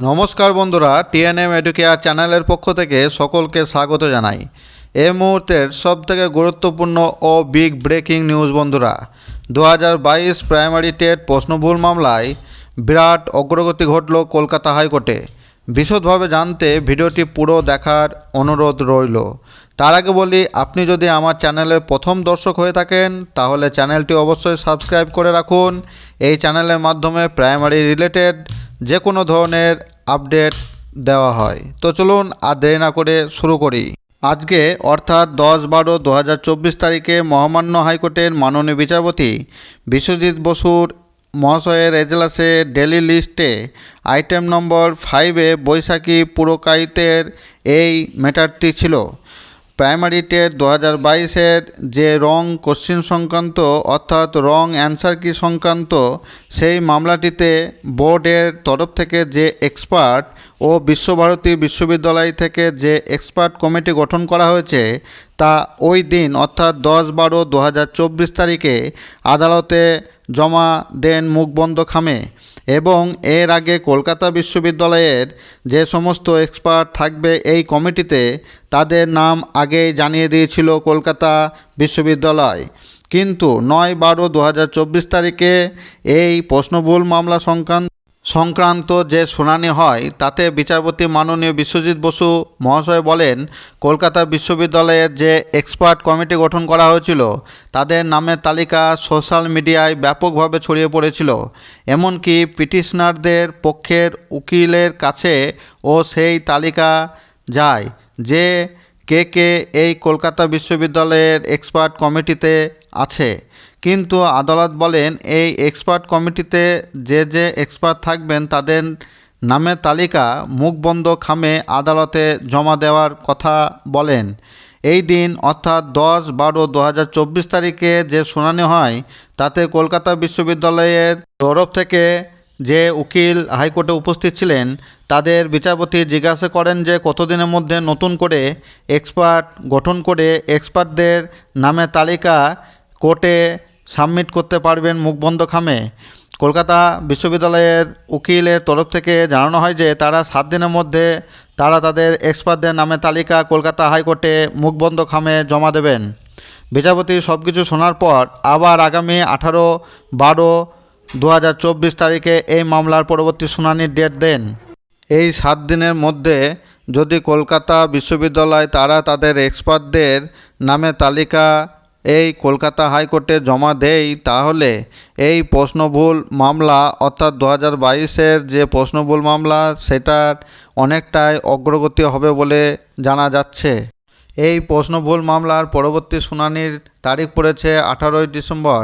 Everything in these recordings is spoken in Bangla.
নমস্কার বন্ধুরা টিএনএম এডুকেয়ার চ্যানেলের পক্ষ থেকে সকলকে স্বাগত জানাই। এই মুহূর্তের সবথেকে গুরুত্বপূর্ণ ও বিগ ব্রেকিং নিউজ বন্ধুরা দু হাজার বাইশ প্রাইমারি টেট প্রশ্নভুল মামলায় বিরাট অগ্রগতি ঘটল কলকাতা হাইকোর্টে। বিশদভাবে জানতে ভিডিওটি পুরো দেখার অনুরোধ রইল। তার আগে বলি, আপনি যদি আমার চ্যানেলের প্রথম দর্শক হয়ে থাকেন, তাহলে চ্যানেলটি অবশ্যই সাবস্ক্রাইব করে রাখুন। এই চ্যানেলের মাধ্যমে প্রাইমারি রিলেটেড যে কোনো ধরনের আপডেট দেওয়া হয়। তো চলুন আর দেরি না করে শুরু করি। আজকে অর্থাৎ দশ বারো দু তারিখে মহামান্য হাইকোর্টের মাননীয় বিচারপতি বিশ্বজিৎ বসুর মহাশয়ের এজলাসে ডেলি লিস্টে আইটেম নম্বর ফাইভে বৈশাখী পুরকাইতের এই ম্যাটারটি ছিল। প্রাইমারি টেট দু হাজার বাইশের যে রং কোশ্চিন সংক্রান্ত অর্থাৎ রং অ্যান্সার কি সংক্রান্ত, সেই মামলাটিতে বোর্ডের তরফ থেকে যে এক্সপার্ট ও বিশ্বভারতী বিশ্ববিদ্যালয় থেকে যে এক্সপার্ট কমিটি গঠন করা হয়েছে, তা ওই দিন অর্থাৎ দশ বারো দু তারিখে আদালতে জমা দেন মুখবন্ধ খামে এবং এর আগে কলকাতা বিশ্ববিদ্যালয়ের যে সমস্ত এক্সপার্ট থাকবে এই কমিটিতে তাদের নাম আগেই জানিয়ে দিয়েছিল কলকাতা বিশ্ববিদ্যালয়। কিন্তু নয় বারো দু তারিখে এই প্রশ্নভুল মামলা সংক্রান্ত সংক্রান্ত যে শুনানি হয়, তাতে বিচারপতি মাননীয় বিশ্বজিৎ বসু মহাশয় বলেন, কলকাতা বিশ্ববিদ্যালয়ের যে এক্সপার্ট কমিটি গঠন করা হয়েছিল, তাদের নামের তালিকা সোশ্যাল মিডিয়ায় ব্যাপকভাবে ছড়িয়ে পড়েছিল। এমনকি পিটিশনারদের পক্ষের উকিলের কাছে ও সেই তালিকা যায় যে কে কে এই কলকাতা বিশ্ববিদ্যালয়ের এক্সপার্ট কমিটিতে আছে। কিন্তু আদালত বলেন, এই এক্সপার্ট কমিটিতে যে যে এক্সপার্ট থাকবেন তাদের নামের তালিকা মুখবন্ধ খামে আদালতে জমা দেওয়ার কথা বলেন। এই দিন, অর্থাৎ দশ বারো দু তারিখে যে শুনানি হয়, তাতে কলকাতা বিশ্ববিদ্যালয়ের তরফ থেকে যে উকিল হাইকোর্টে উপস্থিত ছিলেন, তাদের বিচারপতি জিজ্ঞাসা করেন যে কতদিনের মধ্যে নতুন করে এক্সপার্ট গঠন করে এক্সপার্টদের নামের তালিকা কোর্টে সাবমিট করতে পারবেন মুখবন্ধ খামে। কলকাতা বিশ্ববিদ্যালয়ের উকিলের তরফ থেকে জানানো হয় যে, তারা সাত দিনের মধ্যে তারা তাদের এক্সপার্টদের নামের তালিকা কলকাতা হাইকোর্টে মুখবন্ধ খামে জমা দেবেন। বিচারপতি সব কিছু শোনার পর আবার আগামী আঠারো বারো দু তারিখে এই মামলার পরবর্তী শুনানির ডেট দেন। এই সাত দিনের মধ্যে যদি কলকাতা বিশ্ববিদ্যালয় তারা তাদের এক্সপার্টদের নামে তালিকা এই কলকাতা হাইকোর্টে জমা দেই, তাহলে এই প্রশ্নভুল মামলা, অর্থাৎ দু হাজার বাইশের যে প্রশ্নভুল মামলা, সেটার অনেকটাই অগ্রগতি হবে বলে জানা যাচ্ছে। এই প্রশ্নভুল মামলার পরবর্তী শুনানির তারিখ পড়েছে আঠারোই ডিসেম্বর।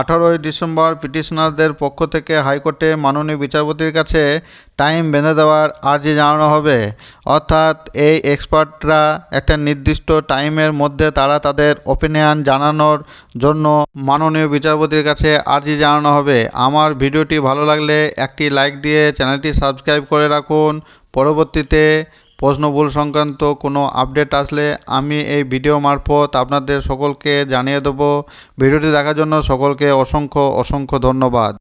আঠারোই ডিসেম্বর পিটিশনারদের পক্ষ থেকে হাইকোর্টে মাননীয় বিচারপতির কাছে টাইম বেঁধে দেওয়ার আর্জি জানানো হবে। অর্থাৎ এই এক্সপার্টরা একটা নির্দিষ্ট টাইমের মধ্যে তারা তাদের ওপিনিয়ন জানানোর জন্য মাননীয় বিচারপতির কাছে আর্জি জানানো হবে। আমার ভিডিওটি ভালো লাগলে একটি লাইক দিয়ে চ্যানেলটি সাবস্ক্রাইব করে রাখুন। পরবর্তীতে প্রশ্নভুল সংক্রান্ত কোনো আপডেট আসলে আমি এই ভিডিও মারফত আপনাদের সকলকে জানিয়ে দেবো। ভিডিওটি দেখার জন্য সকলকে অসংখ্য অসংখ্য ধন্যবাদ।